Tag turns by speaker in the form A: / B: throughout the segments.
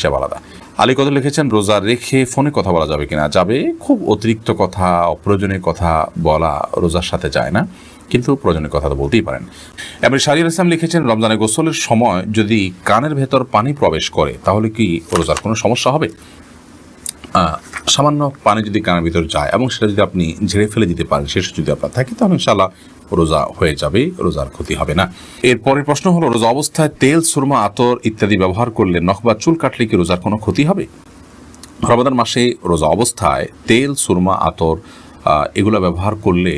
A: সে আলাদা। আলী কত লিখেছেন, রোজা রেখে ফোনে কথা বলা যাবে কিনা? যাবে, খুব অতিরিক্ত কথা, অপ্রয়োজনীয় কথা বলা রোজার সাথে যায় না, কিন্তু প্রয়োজনীয় কথা তো বলতেই পারেন। এবার শারির ইসলাম লিখেছেন রমজানে গোসলের সময় যদি কানের ভেতর পানি প্রবেশ করে, তাহলে কি রোজার কোনো সমস্যা হবে? সামান্য পানি যদি কানের ভিতর যায় এবং সেটা যদি আপনি ঝেড়ে ফেলে দিতে পারেন শেষ যদি আপনার থাকে, তাহলে ইনশাল্লাহ রোজা হয়ে যাবে, রোজার ক্ষতি হবে না। এর পরের প্রশ্ন হলো, রোজা অবস্থায় তেল, সুরমা, আতর ইত্যাদি ব্যবহার করলে নখ বা চুল কাটলে কি রোজার কোনো ক্ষতি হবে? রমাদান মাসে রোজা অবস্থায় তেল, সুরমা, আতর এগুলো ব্যবহার করলে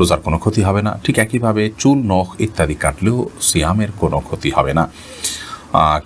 A: রোজার কোনো ক্ষতি হবে না। ঠিক একইভাবে চুল, নখ ইত্যাদি কাটলেও সিয়ামের কোনো ক্ষতি হবে না।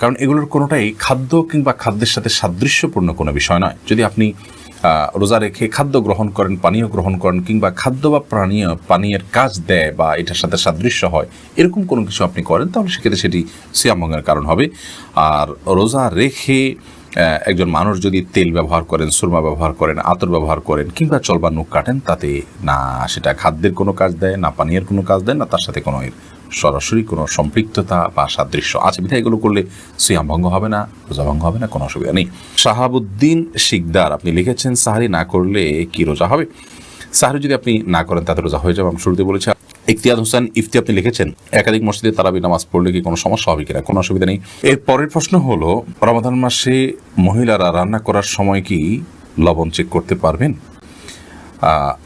A: কারণ এগুলোর কোনোটাই খাদ্য কিংবা খাদ্যের সাথে সাদৃশ্যপূর্ণ কোনো বিষয় নয়। যদি আপনি রোজা রেখে খাদ্য গ্রহণ করেন, পানীয় গ্রহণ করেন কিংবা খাদ্য বা প্রাণীয় পানীয়ের কাজ দেয় বা এটার সাথে সাদৃশ্য হয়, এরকম কোনো কিছু আপনি করেন, তাহলে সেক্ষেত্রে সেটি সিয়ামভঙ্গের কারণ হবে। আর রোজা রেখে একজন মানুষ যদি তেল ব্যবহার করেন, সুরমা ব্যবহার করেন, আতর ব্যবহার করেন কিংবা চলবা নখ কাটেন, তাতে না সেটা খাদ্যের কোনো কাজ দেয়, না পানীয়ের কোনো কাজ দেয়, না তার সাথে কোনো সরাসরি কোনো সম্পৃক্ততা বা সাদৃশ্য আছে বিধায় এগুলো করলে সিয়াম ভঙ্গ হবে না, রোজা ভঙ্গ হবে না, কোনো অসুবিধা নেই। শাহাবুদ্দিন শিকদার, আপনি লিখেছেন, সাহারি না করলে কি রোজা হবে? সাহারি যদি আপনি না করেন, তাতে রোজা হয়ে যাবে, আমি শুরুতে বলেছি। ইফতিয়াদ হোসেন ইফতি আপনি লিখেছেন, একাধিক মসজিদে তারাবি নামাজ পড়লে কি কোনো সমস্যা হবে কিনা, কোনো অসুবিধা নেই। এর পরের প্রশ্ন হলো, রমাদান মাসে মহিলারা রান্না করার সময় কি লবণ চেক করতে পারবেন?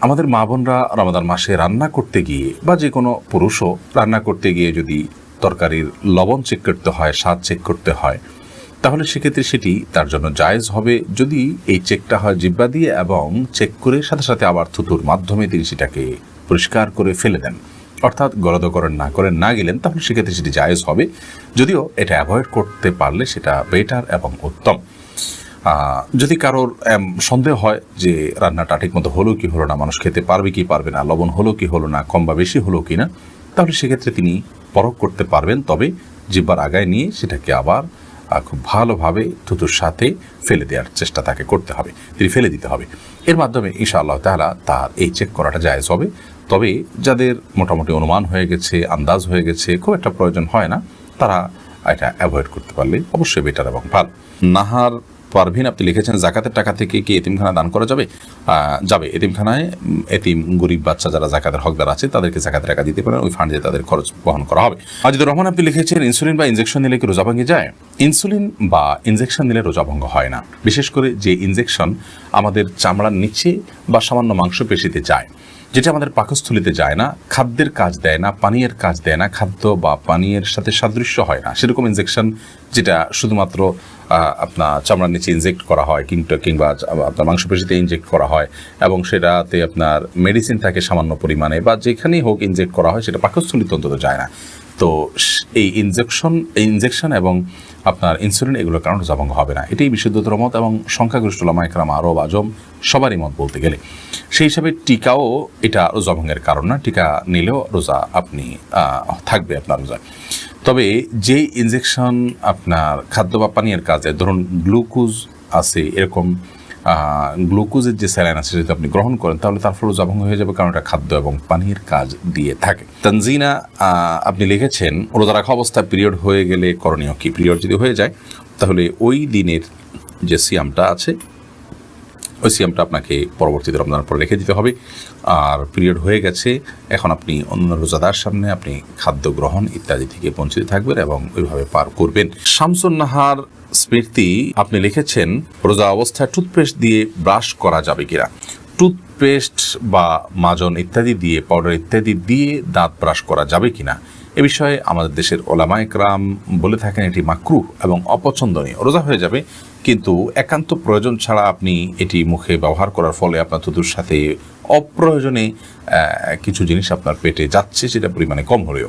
A: আমাদের মা বোনরা রমাদান মাসে রান্না করতে গিয়ে বা যে কোনো পুরুষও রান্না করতে গিয়ে যদি তরকারির লবণ চেক করতে হয়, স্বাদ চেক করতে হয়, তাহলে সেক্ষেত্রে সেটি তার জন্য জায়েজ হবে। যদি এই চেকটা হয় জিব্বা দিয়ে এবং চেক করে সাথে সাথে আবার থুতুর মাধ্যমে তিনি সেটাকে পরিষ্কার করে ফেলে দেন, অর্থাৎ গলদ করেন না করেন না গেলেন, তাহলে সেক্ষেত্রে সেটি জায়েজ হবে। যদিও এটা অ্যাভয়েড করতে পারলে সেটা বেটার এবং উত্তম। যদি কারোর সন্দেহ হয় যে রান্নাটা ঠিক মতো হলো কি হলো না, মানুষ খেতে পারবে কি পারবে না, লবণ হলো কি হলো না, কম বা বেশি হলো কি না তাহলে সেক্ষেত্রে তিনি পরখ করতে পারবেন। তবে জিব্বার আগায় নিয়ে সেটাকে আবার খুব ভালোভাবে থুতুর সাথে ফেলে দেওয়ার চেষ্টা তাকে করতে হবে। তিনি ফেলে দিতে হবে। এর মাধ্যমে ঈশা আল্লাহ তাআলা তার এই চেক করাটা জায়েজ হবে। তবে যাদের মোটামুটি অনুমান হয়ে গেছে, আন্দাজ হয়ে গেছে, খুব একটা প্রয়োজন হয় না, তারা এটা অ্যাভয়েড করতে পারলে অবশ্যই বেটার এবং ভালো। নাহার পারভিন, আপনি লিখেছেন, জাকাতের টাকা থেকে কি এতিমখানা দান করা যাবে? যাবে। এতিমখানায় এতিম, গরিব বাচ্চা যারা জাকাতের হকদার আছে, তাদেরকে জাকাতের টাকা দিতে পারেন, ওই ফান্ডে তাদের খরচ বহন করা হবে। আজিদুর রহমান, আপনি লিখেছেন, ইনসুলিন বা ইনজেকশন নিলে কি রোজা ভেঙে যায়? ইনসুলিন বা ইনজেকশন নিলে রোজা ভঙ্গ হয় না। বিশেষ করে যে ইনজেকশন আমাদের চামড়ার নিচে বা সামান্য মাংসপেশিতে যায়। যেটা আমাদের পাকস্থলিতে যায় না, খাদ্যের কাজ দেয় না, পানীয়ের কাজ দেয় না, খাদ্য বা পানীয়ের সাথে সাদৃশ্য হয় না। সেরকম ইনজেকশন যেটা শুধুমাত্র আপনার চামড়ার নিচে ইনজেক্ট করা হয় কিংবা কিংবা আপনার মাংসপেশিতে ইনজেক্ট করা হয়, এবং সেটাতে আপনার মেডিসিন থাকে সামান্য পরিমাণে, বা যেখানেই হোক ইনজেক্ট করা হয়, সেটা পাকস্থলিতে অন্তত যায় না। তো এই ইনজেকশন ইনজেকশন এবং আপনার ইনসুলিন এগুলোর কারণে রোজাভঙ্গ হবে না। এটাই বিশুদ্ধতর মত এবং সংখ্যাগরিষ্ঠ লামাইকরাম আরব আজম সবারই মত বলতে গেলে। সেই হিসাবে টিকাও এটা রোজাভঙ্গের কারণ না। টিকা নিলেও রোজা আপনি থাকবে আপনার রোজা তবে যে ইনজেকশন আপনার খাদ্য বা পানীয়ের কাজে, ধরুন গ্লুকোজ আছে এরকম গ্লুকোজের যে স্যালাইন আছে যদি আপনি গ্রহণ করেন, তাহলে তার ফলে জবঙ্গ হয়ে যাবে, কারণ এটা খাদ্য এবং পানির কাজ দিয়ে থাকে। তানজিনা আপনি লিখেছেন, রোজা রাখা অবস্থা পিরিয়ড হয়ে গেলে করণীয় কি? পিরিয়ড যদি হয়ে যায়, তাহলে ওই দিনের যে সিয়ামটা আছে ওই সিয়ামটা আপনাকে পরবর্তীতে রমজানের পরে রেখে দিতে হবে। আর পিরিয়ড হয়ে গেছে, এখন আপনি অন্য রোজাদার সামনে আপনি খাদ্য গ্রহণ ইত্যাদি থেকে বঞ্চিত থাকবেন এবং ওইভাবে পার করবেন। শামসুন নাহার স্মৃতি আপনি লিখেছেন, রোজা অবস্থায় টুথপেস্ট দিয়ে ব্রাশ করা যাবে কিনা? টুথপেস্ট বা মাজন ইত্যাদি দিয়ে, পাউডার ইত্যাদি দিয়ে দাঁত ব্রাশ করা যাবে কিনা? এ বিষয়ে আমাদের দেশের ওলামা একরাম বলে থাকেন এটি মাকরুহ এবং অপছন্দনীয়। রোজা হয়ে যাবে, কিন্তু একান্ত প্রয়োজন ছাড়া আপনি এটি মুখে ব্যবহার করার ফলে আপনার থুতুর সাথে অপ্রয়োজনে কিছু জিনিস আপনার পেটে যাচ্ছে, সেটা পরিমাণে কম হলেও।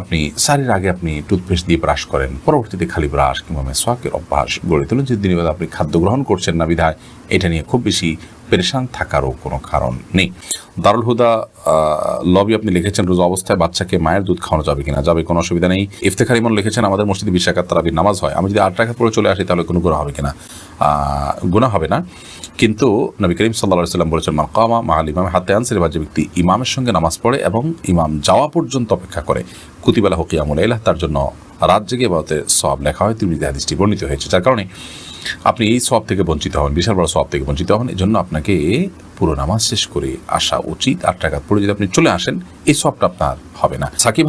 A: আপনি সারির আগে আপনি টুথপেস্ট দিয়ে ব্রাশ করেন, পরবর্তীতে খালি ব্রাশ কিংবা মেসোয়াকের অভ্যাস গড়ে তোলেন। যে দিনের আপনি খাদ্য গ্রহণ করছেন না বিধায়, এটা নিয়ে খুব বেশি পেরেশান থাকারও কোনো কারণ নেই। দারুল হুদা লবি আপনি লিখেছেন, রোজা অবস্থায় বাচ্চাকে মায়ের দুধ খাওয়ানো যাবে কিনা? যাবে, কোনো অসুবিধা নেই। ইফতেখার ইমন লিখেছেন, আমাদের মসজিদে বিশ টাকার তারাবির নামাজ হয়। আমি যদি আট টাকা পরে চলে আসি, তাহলে কোনো গুণা হবে কিনা? গুণা হবে না। কিন্তু নবী করিম সাল্লা সাল্লাম বলেছেন মাকামা মাহাল ইমাম, হাতে আনসারে বা যে ব্যক্তি ইমামের সঙ্গে নামাজ পড়ে এবং ইমাম যাওয়া পর্যন্ত অপেক্ষা করে। কুতিবেলা হকিয়ামুল এলাহ, তার জন্য রাত জেগে বাবতে সব লেখা হয় তিনি হাদিসটি বর্ণিত হয়েছে। যার কারণে আপনি এই সব থেকে বঞ্চিত হন বিশাল বড় সব থেকে বঞ্চিত হন এই জন্য আপনাকে পুরো নামাজ শেষ করে আসা উচিত। আট টাকা পড়ে যদি আপনি চলে আসেন, এই সবটা আপনার হবে না। সাকিব